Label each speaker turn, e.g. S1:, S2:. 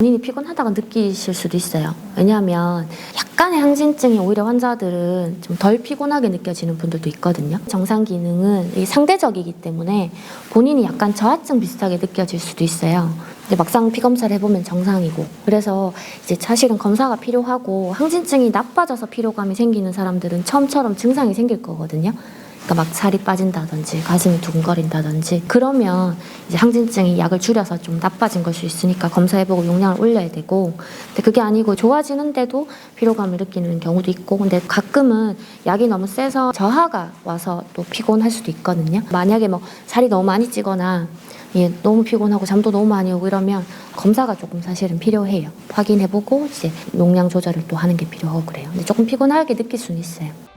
S1: 피곤하다고 느끼실 수도 있어요. 왜냐하면 약간의 항진증이 오히려 환자들은 좀 덜 피곤하게 느껴지는 분들도 있거든요. 정상 기능은 이 상대적이기 때문에 본인이 약간 저하증 비슷하게 느껴질 수도 있어요. 막상 피 검사를 해보면 정상이고 그래서 이제 사실은 검사가 필요하고 항진증이 나빠져서 피로감이 생기는 사람들은 처음처럼 증상이 생길 거거든요. 그러니까 막 살이 빠진다든지 가슴이 두근거린다든지 그러면 이제 항진증이 약을 줄여서 좀 나빠진 걸수 있으니까 검사해보고 용량을 올려야 되고 근데 그게 아니고 좋아지는데도 피로감을 느끼는 경우도 있고 근데 가끔은 약이 너무 세서 저하가 와서 또 피곤할 수도 있거든요. 만약에 뭐 살이 너무 많이 찌거나 예, 너무 피곤하고 잠도 너무 많이 오고 이러면 검사가 조금 사실은 필요해요. 확인해보고 이제 용량 조절을 또 하는 게 필요하고 그래요. 근데 조금 피곤하게 느낄 수는 있어요